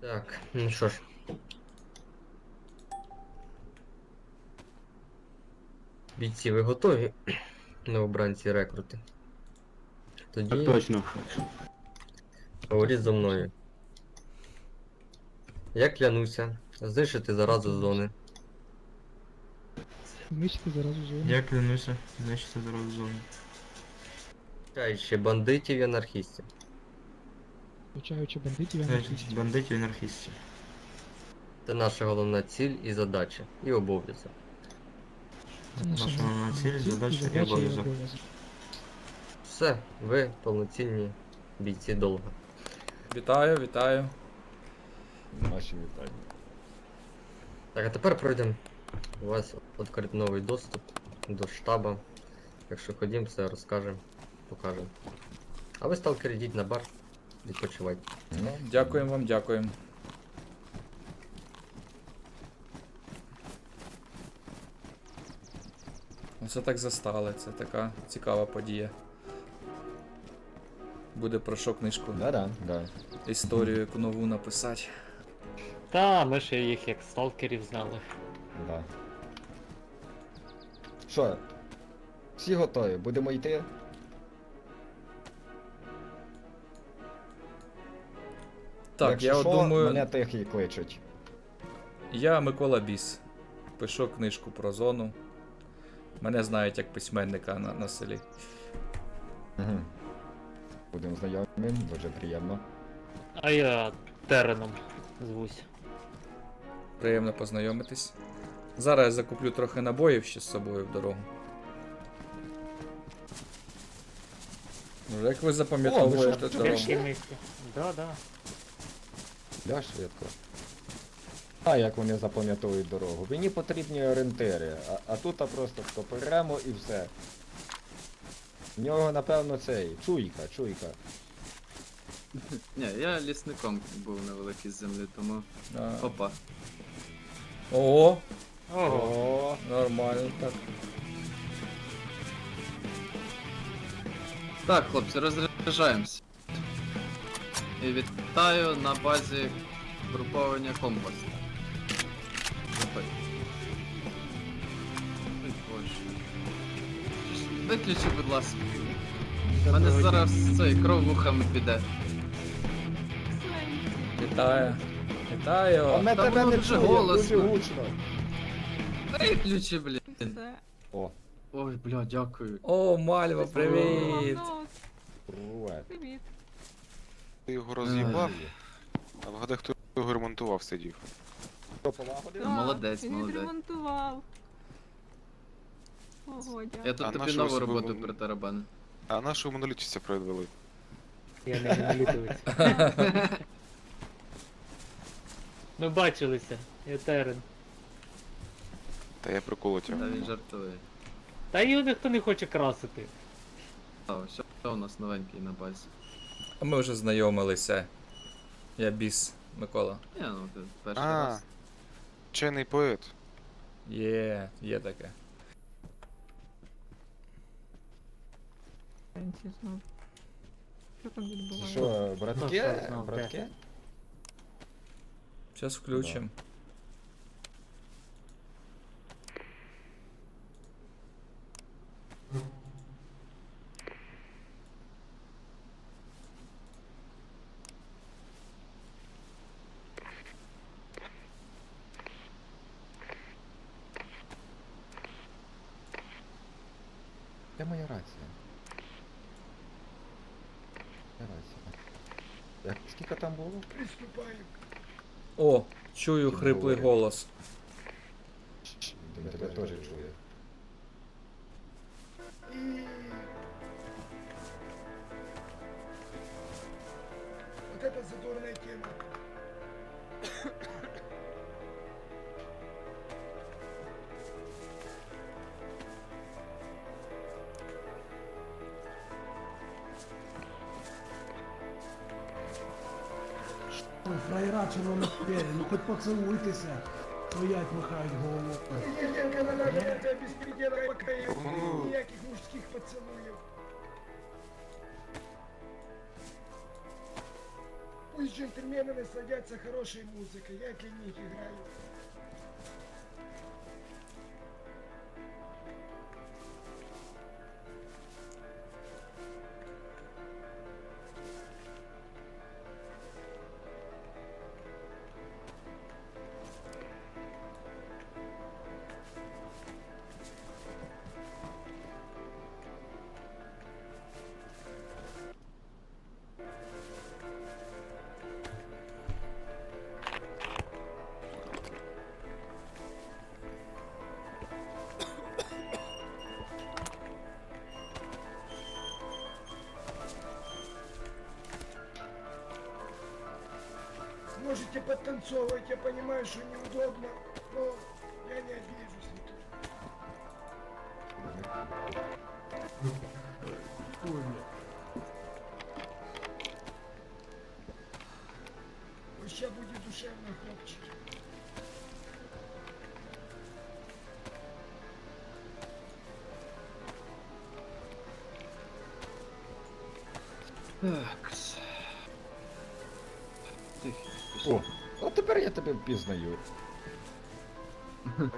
Так, ну що ж. Бійці, ви готові? Новобранці рекрути. Так Тоді точно. говоріть за мною. Я клянуся знищити заразу зони. Знищити заразу зону. Я клянуся, значить це зараз зону. Включаючи бандитів і анархістів. Включаючи бандитів і анархістів. бандитів і анархістів. Це наша головна ціль і задача, і обов'язок. Це наша головна ціль, задача і обов'язок. Все, ви повноцінні бійці довго. Вітаю, вітаю. Наші вітання. Так, а тепер пройдемо. У вас відкрит новий доступ до штаба. Якщо ходім, все розкажемо, покажемо. А ви сталкери йдіть на бар, відпочивайте. Ну, Дякуємо вам, дякуємо. Оце так застали, це така цікава подія. Буде про що книжку. Да-да, да. Історію яку нову написати. Та, ми ще їх як сталкерів знали. да. Що? Всі готові, будемо йти? Так, Якщо я що, думаю, мене тихий кличуть. я Микола Біс. Пишу книжку про зону. Мене знають як письменника на, на селі. Угу. Будемо знайомі, дуже приємно. А я Тереном звусь. Приємно познайомитись. Зараз я закуплю трохи набоїв ще з собою в дорогу. Ну, Як ви запам'ятовуєте дорогу? Мислі. Да, да. Швидко. А як вони запам'ятовують дорогу? Мені потрібні орієнтири, а, а тут просто поперемо і все. В нього, напевно, цей. Чуйка, чуйка. Ні, я лісником був на великій землі, тому. А. Опа. О, Ого. О, нормально так. Так, хлопці, розряджаємось. І вітаю на базі груповання компас. Заходь. Ой, боже. Виключи, будь ласка. У мене зараз цей кров вухами піде. Вітаю. а Вітаю. ми Та тебе воно не дуже чуємо, голосно. дуже гучно. Виключи, блін. О, Ой, бля, дякую. О, Мальва, привіт. Привіт. Ти його роз'їбав, Ай. а вгадай, хто його ремонтував сидів. Хто полагодив? Ну, молодець, він молодець. відремонтував. Ого, Я дякую. тут А тобі нашого нову роботу вон- притарабанив. А нашого монолітчиця провели. Я не монолітовець. Ми бачилися, я Терен. Та я приколотів. Та він жартує. Та його ніхто не хоче красити. А, все у нас новенький на базі. А ми вже знайомилися. Я біс, Микола. Ні, ну ти перший А, раз. вчений поет. Є, є таке. Сенсі знов. Що там відбувається? Що, братки? Ну, що знов, Братки? Зараз включимо. Де моя рація? Де рація? Як, скільки там було? Приступаємо. О, чую Ти хриплий говори. голос. Тебе теж чує. Ой, пері, ну хоч поцілуйтеся. Стоять, махають голову. Ну, Ніяких мужських поцілуїв. Пусть джентльмены насладятся хорошей музыкой, я для них играю. Подтанцовывать, я понимаю, что неудобно, но я не обижусь. Ой. Ось ще буде душевно, хлопчики. Так. О, от тепер я тебе впізнаю.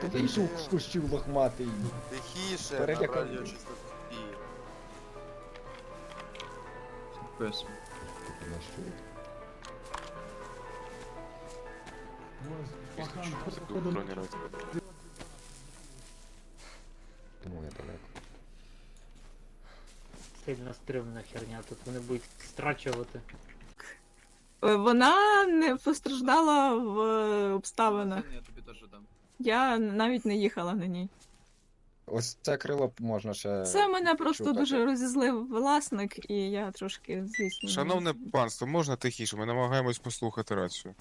Ти вийшов з кущів лохматий. Тихіше, Перелякав. на радіочастоті. Пес. На що? Пахан, походу? Тому я далеко. Сильно стрімна херня, тут вони будуть страчувати. Е, Вона не постраждала в обставинах. Я тобі теж дам. Я навіть не їхала на ній. Ось це крило можна ще. Це мене просто чухати. дуже розізлив власник, і я трошки, звісно. Шановне панство, можна тихіше, ми намагаємось послухати рацію.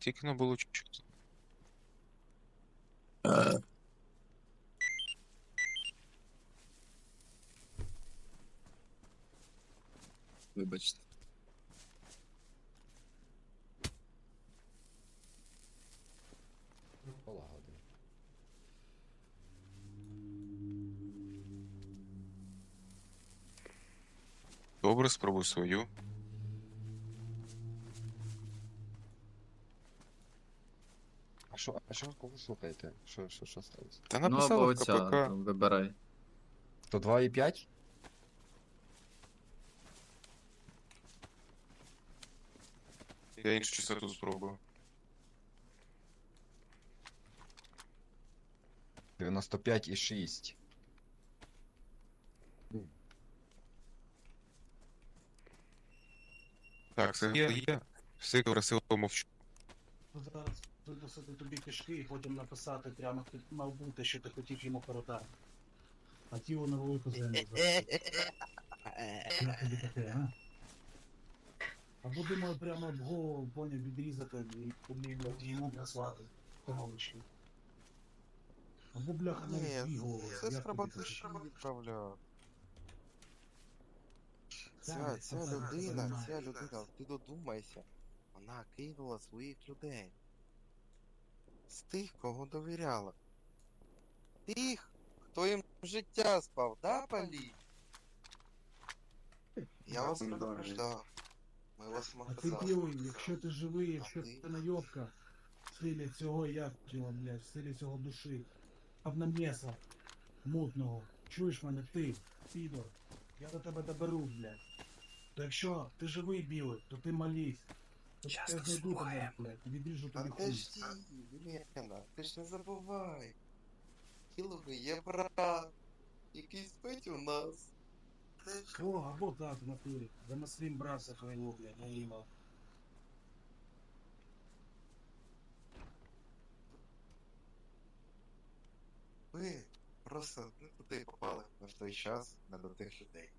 Тільки не було чуть-чуть. Вибачте. Полагодив. Добре, спробуй свою. Що, а що кого слухаєте? Що, що, що сталося? Та Ну або написали в оця, КПК. там, вибирай. То 2,5? Я іншу частоту спробую. 95,6. Так, це є. є. Все красиво мовчу. Зараз виносити тобі кишки і потім написати прямо, мав бути, що ти хотів йому передати. А тіло на велику землю. Таке, а? Або думаю, прямо об голову поняв відрізати і помілювати йому прислати. Ковалички. Або бляха навіть дві голови. це Як треба відправляв. Ця, ця людина, ця людина, ти додумайся. Вона кинула своїх людей. З тих, кого довіряла. Тих, хто їм життя спав, да, палі? Я вас предупреждав. Ми вас А ти білий, якщо ти живий, якщо ти? найобка, в стилі цього як тіла, блядь, в стилі цього душі, обнамеса мутного. Чуєш мене ти, підор? Я до тебе доберу, блядь. То якщо ти живий білий, то ти молись. Я тебе, блядь, відріжу тобі хуй. Подожди, Лена, ти ж не забувай. Тіловий є брат, який спить у нас. Ти ж О, або так, в натурі. Замаслім братця твоєго, блядь, наїма. Ви просто не туди попали в той час, не до тих людей.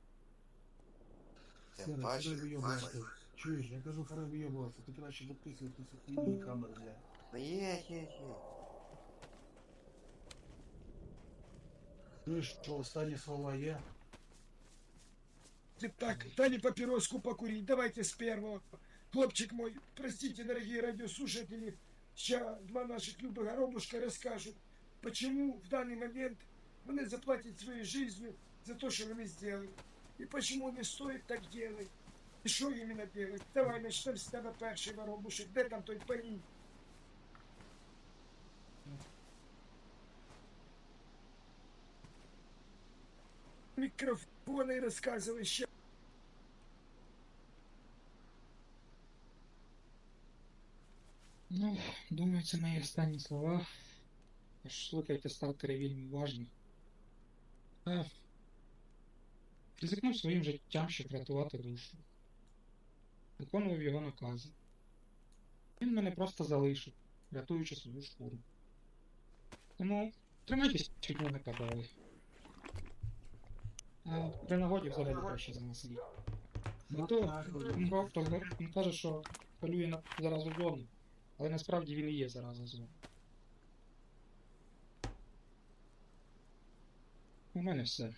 Тим Сера, паче, сюди вийобуватися. Чуєш, я кажу, хара вийобуватися, ти краще дописувати цю хуйні камер, блядь. Ну є, є, є. Чуєш, що останні слова є? Так, дали папироску покурить. Давайте с первого. Хлопчик мой, простите, дорогие радиослушатели, сейчас два наших любых горобушка расскажут, почему в данный момент они заплатят своей жизнью за то, что они сделали. И почему не стоит так делать. И что именно делать? Давай начнем с тебя перший воробушек. Де там той пані? Мікрофони розказували ще. Ну, думаю, це мої останні слова. Слухайте сталкери вельми уважно. Е, Ризикнув своїм життям, щоб врятувати душу. Виконував його накази. Він мене просто залишив, рятуючи свою шкуру. Тому тримайтесь від мене подали. При нагоді взагалі краще за нас їх. Бо він, каже, що полює на заразу зону. Але насправді він і є зараза зони. У мене все.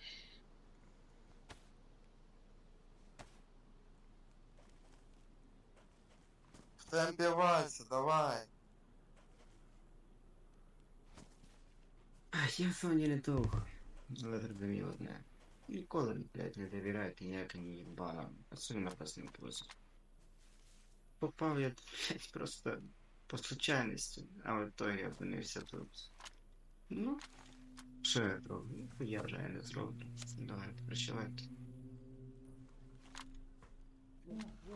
В темпі Вася, давай. Я Соні не довго. Але зрозуміло одне. Ніколи, блядь, не довіряйте ніяким їбанам, особливо опасним позам. Попав я, блядь, просто по случайності, а в итоге опинився тут. Ну, що я зроблю? Я вже не зроблю. Давайте, прощавайте.